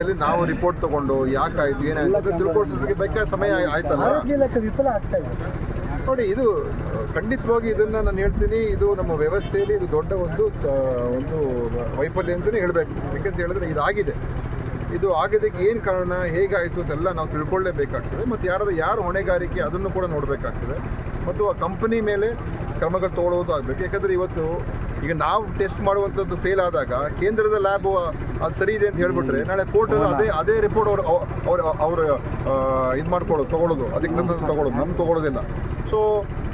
ನಾವು ರಿಪೋರ್ಟ್ ತಗೊಂಡು ಯಾಕಾಯ್ತು ಏನಾಯ್ತು ತಿಳ್ಕೊಡ್ಸೋದಕ್ಕೆ ತಿಳ್ಕೊಳ್ಸೋದಕ್ಕೆ ಬೇಕಾದ ಸಮಯ ಆಯ್- ಆಯ್ತಲ್ಲ? ಇಲಾಖೆ ವಿಫಲ ಆಗ್ತಾ ಇದೆ. ನೋಡಿ ಇದು ಖಂಡಿತವಾಗಿ ಇದನ್ನ ನಾನು ಹೇಳ್ತೀನಿ ಇದು ನಮ್ಮ ವ್ಯವಸ್ಥೆಯಲ್ಲಿ ಇದು ದೊಡ್ಡ ಒಂದು ಒಂದು ವೈಫಲ್ಯ ಅಂತಲೇ ಹೇಳಬೇಕು. ಯಾಕೆಂತ ಹೇಳಿದ್ರೆ ಇದಾಗಿದೆ ಇದು ಆಗೋದಕ್ಕೆ ಏನು ಕಾರಣ ಹೇಗಾಯಿತು ಅಂತೆಲ್ಲ ನಾವು ತಿಳ್ಕೊಳ್ಳೇಬೇಕಾಗ್ತದೆ. ಮತ್ತು ಯಾರಾದ್ರೂ ಯಾರು ಹೊಣೆಗಾರಿಕೆ ಅದನ್ನು ಕೂಡ ನೋಡಬೇಕಾಗ್ತದೆ. ಮತ್ತು ಆ ಕಂಪನಿ ಮೇಲೆ ಕ್ರಮಗಳು ತೊಗೊಳ್ಳೋದು ಆಗಬೇಕು ಯಾಕಂದರೆ ಇವತ್ತು ಈಗ ನಾವು ಟೆಸ್ಟ್ ಮಾಡುವಂಥದ್ದು ಫೇಲ್ ಆದಾಗ ಕೇಂದ್ರದ ಲ್ಯಾಬ್ ಅದು ಸರಿ ಇದೆ ಅಂತ ಹೇಳ್ಬಿಟ್ರೆ ನಾಳೆ ಕೋರ್ಟಲ್ಲಿ ಅದೇ ಅದೇ ರಿಪೋರ್ಟ್ ಅವರು ಅವ್ರು ಅವರು ಇದು ಮಾಡ್ಕೊಳ್ಳೋದು ತೊಗೊಳ್ಳೋದು. ಅದಕ್ಕೆ ನಂತರ ತೊಗೊಳ್ಳೋದು. ನಮ್ಮ ತೊಗೊಳ್ಳೋದಿಲ್ಲ. ಸೊ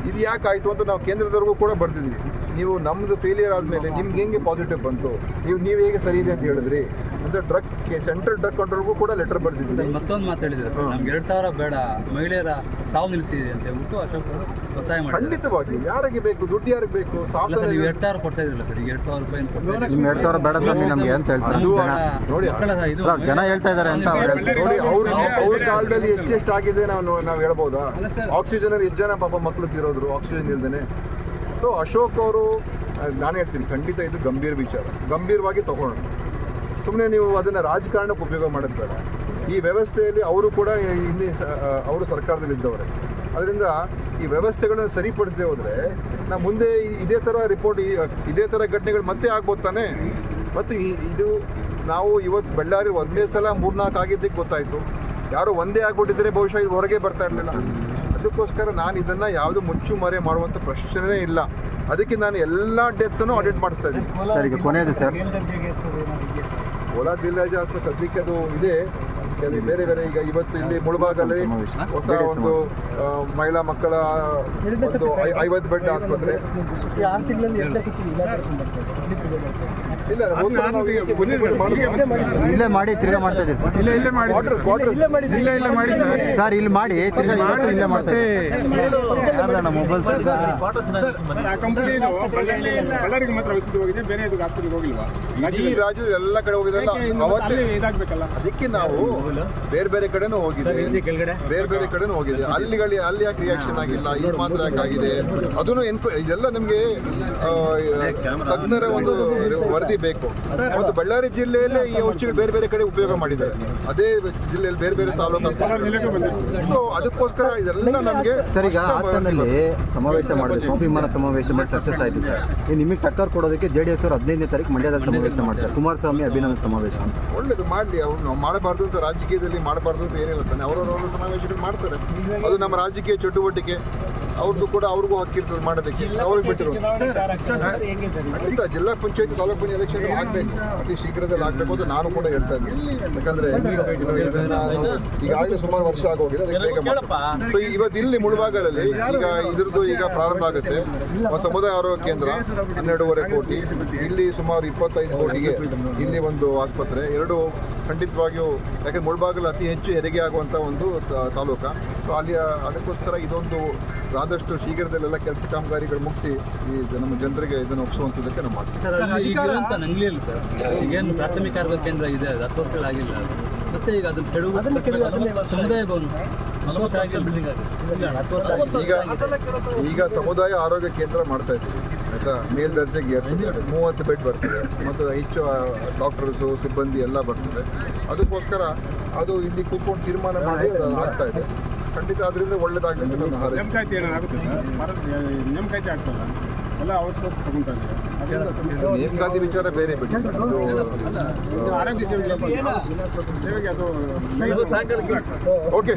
ಇದು ಯಾಕಾಯಿತು ಅಂತ ನಾವು ಕೇಂದ್ರದವರೆಗೂ ಕೂಡ ಬರ್ತಿದ್ವಿ ನೀವು ನಮ್ಮದು ಫೇಲಿಯರ್ ಆದಮೇಲೆ ನಿಮ್ಗೆ ಹೆಂಗೆ ಪಾಸಿಟಿವ್ ಬಂತು? ನೀವು ನೀವು ಹೇಗೆ ಸರಿ ಇದೆ ಅಂತ ಹೇಳಿದ್ರಿ? ಅಂತ ಡ್ರಗ್ ಸೆಂಟ್ರಲ್ ಡ್ರಗ್ ಕಂಟ್ರೋಲ್ಗೂ ಕೂಡ ಲೆಟರ್ ಬರ್ದಿದ್ವಿ ಮತ್ತೊಂದು ಮಾತು ಹೇಳಿದ್ರೆ ನಮ್ಗೆ ಎರಡು ಸಾವಿರ ಬೇಡ ಮಹಿಳೆಯರ ಸಾವು ನಿಲ್ಲಿಸಿದೆ ಅಂತ ಹೇಳ್ಬಿಟ್ಟು ಅಶೋಕ್ ಅವರು ಒತ್ತಾಯ ಮಾಡಿ ಖಂಡಿತವಾಗಿ ಯಾರಿಗೆ ಬೇಕು ದುಡ್ಡು ಯಾರಿಗೆ ಬೇಕು ಇಲ್ಲ ನೀವು ಎರಡು ಸಾವಿರ ಕೊಡ್ತಾ ಇದ್ರಲ್ಲ ಸರ್ ಈಗ ಎರಡು ಸಾವಿರ ರೂಪಾಯಿ ಎರಡು ಎರಡ್ ಸಾವಿರ ಬೇಡ ಸ್ವಾಮಿ ನಮ್ಗೆ ಅಂತ ಹೇಳ್ತಾರೆ ಜನ ನೋಡಿ ಜನ ಹೇಳ್ತಾ ಇದಾರೆ ಅಂತ ಅವ್ರು ಹೇಳ್ತಾರೆ ನೋಡಿ ಅವ್ರ ಅವ್ರ ಕಾಲದಲ್ಲಿ ಎಷ್ಟೆಷ್ಟು ಆಗಿದೆ ನಾವು ನಾವು ಹೇಳ್ಬೋದಾ? ಆಕ್ಸಿಜನ್ ಅಲ್ಲಿ ಎಷ್ಟು ಜನ ಪಾಪ ಮಕ್ಕಳು ತಿರೋದ್ರು ಆಕ್ಸಿಜನ್ ಇಲ್ದೇನೆ. ಸೊ ಅಶೋಕ್ ಅವರು ನಾನು ಹೇಳ್ತೀನಿ ಖಂಡಿತ ಇದು ಗಂಭೀರ ವಿಚಾರ. ಗಂಭೀರವಾಗಿ ತಗೊಳ್ಳೋಣ. ಸುಮ್ಮನೆ ನೀವು ಅದನ್ನು ರಾಜಕಾರಣಕ್ಕೆ ಉಪಯೋಗ ಮಾಡೋದು ಈ ವ್ಯವಸ್ಥೆಯಲ್ಲಿ ಅವರು ಕೂಡ ಇಲ್ಲಿ ಅವರು ಸರ್ಕಾರದಲ್ಲಿ ಇದ್ದವರೇ. ಅದರಿಂದ ಈ ವ್ಯವಸ್ಥೆಗಳನ್ನು ಸರಿಪಡಿಸದೆ ಹೋದರೆ ನಾ ಮುಂದೆ ಇದೇ ಥರ ರಿಪೋರ್ಟ್ ಇದೇ ಥರ ಘಟನೆಗಳು ಮತ್ತೆ ಆಗ್ಬೋದು ತಾನೇ? ಮತ್ತು ಇದು ನಾವು ಇವತ್ತು ಬಳ್ಳಾರಿ ಒಂದೇ ಸಲ ಮೂರ್ನಾಲ್ಕು ಆಗಿದ್ದಕ್ಕೆ ಗೊತ್ತಾಯಿತು. ಯಾರು ಒಂದೇ ಆಗ್ಬಿಟ್ಟಿದ್ರೆ ಬಹುಶಃ ಇದು ಹೊರಗೆ ಬರ್ತಾ ಇರಲಿಲ್ಲ. ಅದಕ್ಕೋಸ್ಕರ ನಾನು ಇದನ್ನು ಯಾವುದು ಮುಚ್ಚು ಮರೆ ಮಾಡುವಂಥ ಪ್ರಶ್ನೆನೇ ಇಲ್ಲ. ಅದಕ್ಕೆ ನಾನು ಎಲ್ಲ ಡೆತ್ಸನ್ನು ಆಡಿಟ್ ಮಾಡಿಸ್ತಾ ಇದ್ದೀನಿ. ಸರ್ ಈಗ ಕೊನೆಯದು ಸರ್. ಓಲಾ ದಿಲ್ಲಾಜ ಅಥವಾ ಸದ್ಯಕ್ಕೆ ಅದು ಇದೆ. ಕೆಲವು ಬೇರೆ ಬೇರೆ ಈಗ ಇವತ್ತು ಇಲ್ಲಿ ಮುಳಬಾಗಲ್ಲಿ ಹೊಸ ಒಂದು ಮಹಿಳಾ ಮಕ್ಕಳ ಒಂದು ಐವತ್ತು ಬೆಡ್ ಆಸ್ಪತ್ರೆ. ಈ ಇಲ್ಲಿ. ಇಲ್ಲ ಮಾಡಿ. ತಿರ್ಗಾ ಮಾಡ್ತಾ ಇದ್ದೀರಿ ಸರ್. ಇಲ್ಲ ಮಾಡಿ. Quarters, quarters. ಇಲ್ಲೇ ಮಾಡಿದ್ದೀವಿ. ಇಲ್ಲ ಇಲ್ಲ ಮಾಡಿ ಸರ್. ಸರ್ ಇಲ್ಲಿ ಮಾಡಿ ತಿರ್ಗಾ ಇವತ್ತು ಇಲ್ಲೇ ಮಾಡ್ತಾ ಇದ್ದೀರಿ. ಮೊಬೈಲ್ ಸರ್ ಆ ಕಂಪನಿ ಬಳ್ಳಾರಿಗೆ ಮಾತ್ರ ಔಷಧಿ ಹೋಗಿದೆ ಬೇರೆ ಇದು ಆಸ್ಪತ್ರೆಗೆ ಹೋಗಿಲ್ವಾ? ಇಡೀ ರಾಜ್ಯದ ಎಲ್ಲ ಕಡೆ ಹೋಗಿದಲ್ಲ ಅವತ್ತೇ ಇದಾಗಬೇಕಲ್ಲ? ಅದಕ್ಕೆ ನಾವು ಬೇರೆ ಬೇರೆ ಕಡೆನೂ ಹೋಗಿದೆ. ಬೇರೆ ಬೇರೆ ಕಡೆನೂ ಹೋಗಿದೆ. ಅಲ್ಲಿಗಳಿ ಅಲ್ಲಿ ಯಾಕೆ ರಿಯಾಕ್ಷನ್ ಆಗಿಲ್ಲ? ಇಲ್ಲಿ ಮಾತ್ರ ಯಾಕೆ ಆಗಿದೆ? ಅದನ್ನು ಎನ್ಕ್ವ ಇದೆಲ್ಲ ನಮಗೆ ತಜ್ಞರ ಒಂದು ವರದಿ ಬೇಕು. ಮತ್ತು ಬಳ್ಳಾರಿ ಜಿಲ್ಲೆಯಲ್ಲೇ ಈ ಔಷಧಿಗಳು ಬೇರೆ ಬೇರೆ ಕಡೆ ಉಪಯೋಗ ಮಾಡಿದ್ದಾರೆ. ಅದೇ ಜಿಲ್ಲೆಯಲ್ಲಿ ಬೇರೆ ಬೇರೆ ತಾಲೂಕು ಸೊ ಅದಕ್ಕೋಸ್ಕರ ಇದೆಲ್ಲ ನಮಗೆ ಸರ್ ಈಗ ಹಾಸನಲ್ಲಿ ಸಮಾವೇಶ ಮಾಡಬೇಕು ಸ್ವಾಭಿಮಾನ ಸಮಾವೇಶ ಮಾಡಿ ಸಕ್ಸಸ್ ಆಯ್ತು ಸರ್. ಈ ನಿಮಗೆ ಟಕ್ಕರ್ ಕೊಡೋದಕ್ಕೆ ಜೆ ಡಿ ಎಸ್ ಅವರು ಹದಿನೈದನೇ ತಾರೀಕು ಮಂಡ್ಯದಲ್ಲಿ ಸಮಾವೇಶ ಮಾಡ್ತಾರೆ. ಕುಮಾರಸ್ವಾಮಿ ಅಭಿನಂದನ ಸಮಾವೇಶ ಒಳ್ಳೇದು ಮಾಡಲಿ ಅವ್ರು ನಾವು ಮಾಡಬಾರ್ದು ಅಂತ ರಾಜಕೀಯದಲ್ಲಿ ಮಾಡಬಾರ್ದು ಅಂತ ಏನಿಲ್ಲ ತಾನೆ. ಅವರವರ ಸಮಾವೇಶಗಳು ಮಾಡ್ತಾರೆ. ಅದು ನಮ್ಮ ರಾಜಕೀಯ ಚಟುವಟಿಕೆ. ಅವ್ರದ್ದು ಕೂಡ ಅವ್ರಿಗೂ ಹಕ್ಕಿರ್ತದೆ ಮಾಡೋದಕ್ಕೆ. ಅವ್ರಿಗೆ ಬಿಟ್ಟರು ಖಂಡಿತ ಜಿಲ್ಲಾ ಪಂಚಾಯತ್ ತಾಲೂಕು ಪಂಚಾಯತ್ ಎಲೆಕ್ಷನ್ ಆಗಬೇಕು. ಅತಿ ಶೀಘ್ರದಲ್ಲಿ ಆಗಬೇಕು ಅಂತ ನಾನು ಕೂಡ ಹೇಳ್ತಾ ಇದ್ದೀನಿ. ಯಾಕಂದ್ರೆ ಈಗಾಗಲೇ ಸುಮಾರು ವರ್ಷ ಆಗೋಗಿದೆ ಅದಕ್ಕೆ ಬೇಗ ಸೊ ಇವತ್ತು ಇಲ್ಲಿ ಮುಳುಬಾಗಲಲ್ಲಿ ಈಗ ಇದ್ರದ್ದು ಈಗ ಪ್ರಾರಂಭ ಆಗುತ್ತೆ. ಸಮುದಾಯ ಆರೋಗ್ಯ ಕೇಂದ್ರ ಹನ್ನೆರಡೂವರೆ ಕೋಟಿ. ಇಲ್ಲಿ ಸುಮಾರು ಇಪ್ಪತ್ತೈದು ಕೋಟಿಗೆ ಇಲ್ಲಿ ಒಂದು ಆಸ್ಪತ್ರೆ. ಎರಡು ಖಂಡಿತವಾಗಿಯೂ ಯಾಕೆಂದರೆ ಮುಳ್ಬಾಗಲು ಅತಿ ಹೆಚ್ಚು ಹೆರಿಗೆ ಆಗುವಂಥ ಒಂದು ತಾಲೂಕು. ಸೊ ಅಲ್ಲಿ ಅದಕ್ಕೋಸ್ಕರ ಇದೊಂದು ಆದಷ್ಟು ಶೀಘ್ರದಲ್ಲೆಲ್ಲ ಕೆಲಸ ಕಾಮಗಾರಿಗಳು ಮುಗಿಸಿ ಈ ನಮ್ಮ ಜನರಿಗೆ ಇದನ್ನು ಒಪ್ಪಿಸುವಂಥದ್ದಕ್ಕೆ ನಾವು ಮಾಡ್ತೀವಿ. ಸರ್ ಅಲ್ಲಿ ಈಗಿರುವಂಥ ನಂಗ್ಲಿಯಲ್ಲಿ ಸರ್. ಈಗೇನು ಪ್ರಾಥಮಿಕ ಆರೋಗ್ಯ ಕೇಂದ್ರ ಇದೆ ಅದು ಹತ್ತು ವರ್ಷ ಆಗಿಲ್ಲ. ಮತ್ತೆ ಈಗ ಅದನ್ನು ಕೆಡವು ಸಮುದಾಯ ಭವನ ಈಗ ಈಗ ಸಮುದಾಯ ಆರೋಗ್ಯ ಕೇಂದ್ರ ಮಾಡ್ತಾ ಇದ್ದೀವಿ. ಆಯ್ತಾ? ಮೇಲ್ದರ್ಜೆಗೆ ಮೂವತ್ತು ಬೆಡ್ ಬರ್ತದೆ. ಮತ್ತು ಹೆಚ್ಚು ಡಾಕ್ಟರ್ಸು ಸಿಬ್ಬಂದಿ ಎಲ್ಲ ಬರ್ತದೆ. ಅದಕ್ಕೋಸ್ಕರ ಅದು ಇಲ್ಲಿ ಕೂತ್ಕೊಂಡು ತೀರ್ಮಾನ ಮಾಡಿ ಆಗ್ತಾ ಇದೆ. ಖಂಡಿತ ಅದರಿಂದ ಒಳ್ಳೇದಾಗಲಿ ಅಂತ ನಾನು ಹಾರೈಸ್ತೀನಿ. ನೇಮಕಾತಿ ವಿಚಾರ ಬೇರೆ ಬಿಡಿ. ಆರೋಗ್ಯ ಸೇವೆಗೆ ಅದು ಓಕೆ